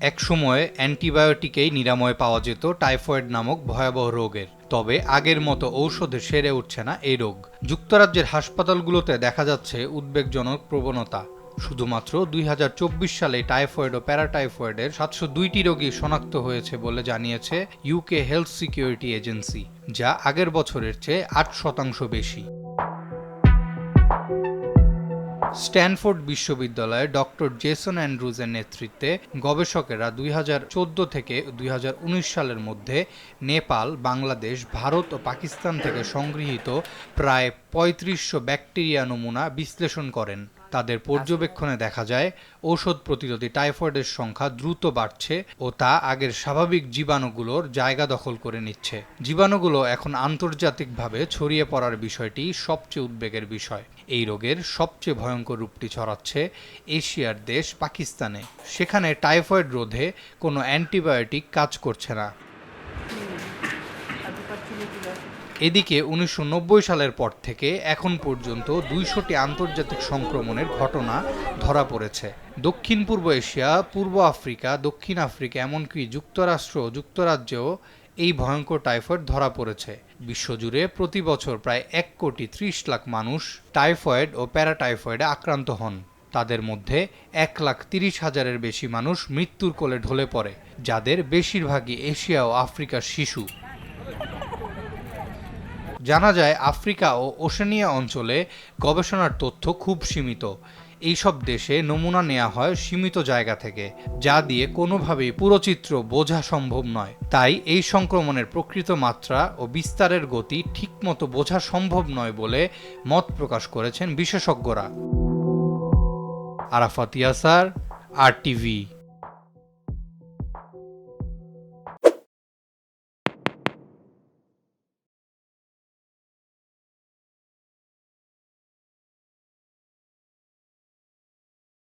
একসময়ে অ্যান্টিবায়োটিকেই নিরাময় পাওয়া যেত টাইফয়েড নামক ভয়াবহ রোগের। তবে আগের মতো ঔষধে সেরে উঠছে না এই রোগ। যুক্তরাজ্যের হাসপাতালগুলোতে দেখা যাচ্ছে উদ্বেগজনক প্রবণতা। শুধুমাত্র দুই হাজার চব্বিশ সালে টাইফয়েড ও প্যারাটাইফয়েডের সাতশো দুইটি রোগী শনাক্ত হয়েছে বলে জানিয়েছে ইউকে হেলথ সিকিউরিটি এজেন্সি, যা আগের বছরের চেয়ে আট শতাংশ বেশি। স্ট্যানফোর্ড বিশ্ববিদ্যালয়ে ডক্টর জেসন অ্যান্ড্রুজের নেতৃত্বে গবেষকেরা দুই হাজার চোদ্দ থেকে দুই হাজার উনিশ সালের মধ্যে নেপাল, বাংলাদেশ, ভারত ও পাকিস্তান থেকে সংগৃহীত প্রায় পঁয়ত্রিশশো ব্যাকটেরিয়া নমুনা বিশ্লেষণ করেন। তাদের পর্যবেক্ষণে দেখা যায়, ঔষধ প্রতিরোধী টাইফয়েডের সংখ্যা দ্রুত বাড়ছে ও তা আগের স্বাভাবিক জীবাণুগুলোর জায়গা দখল করে নিচ্ছে। জীবাণুগুলো এখন আন্তর্জাতিকভাবে ছড়িয়ে পড়ার বিষয়টি সবচেয়ে উদ্বেগের বিষয়। এই রোগের সবচেয়ে ভয়ঙ্কর রূপটি ছড়াচ্ছে এশিয়ার দেশ পাকিস্তানে। সেখানে টাইফয়েড রোধে কোনো অ্যান্টিবায়োটিক কাজ করছে না। এদিকে উনিশশো নব্বই সালের পর থেকে এখন পর্যন্ত দুইশোটি আন্তর্জাতিক সংক্রমণের ঘটনা ধরা পড়েছে। দক্ষিণ পূর্ব এশিয়া, পূর্ব আফ্রিকা, দক্ষিণ আফ্রিকা এমনকি যুক্তরাষ্ট্র যুক্তরাজ্যেও এই ভয়ঙ্কর টাইফয়েড ধরা পড়েছে। বিশ্বজুড়ে প্রতি বছর প্রায় এক কোটি ত্রিশ লাখ মানুষ টাইফয়েড ও প্যারাটাইফয়েডে আক্রান্ত হন। তাদের মধ্যে এক লাখ তিরিশ হাজারের বেশি মানুষ মৃত্যুর কোলে ঢলে পড়ে, যাদের বেশিরভাগই এশিয়া ও আফ্রিকার শিশু। জানা যায়, আফ্রিকা ও ওশেনিয়া অঞ্চলে গবেষণার তথ্য খুব সীমিত। এইসব দেশে নমুনা নেওয়া হয় সীমিত জায়গা থেকে, যা দিয়ে কোনোভাবেই পুরো চিত্র বোঝা সম্ভব নয়। তাই এই সংক্রমণের প্রকৃত মাত্রা ও বিস্তারের গতি ঠিকমতো বোঝা সম্ভব নয় বলে মত প্রকাশ করেছেন বিশেষজ্ঞরা। আরাফাত ইয়াসার, আর টিভি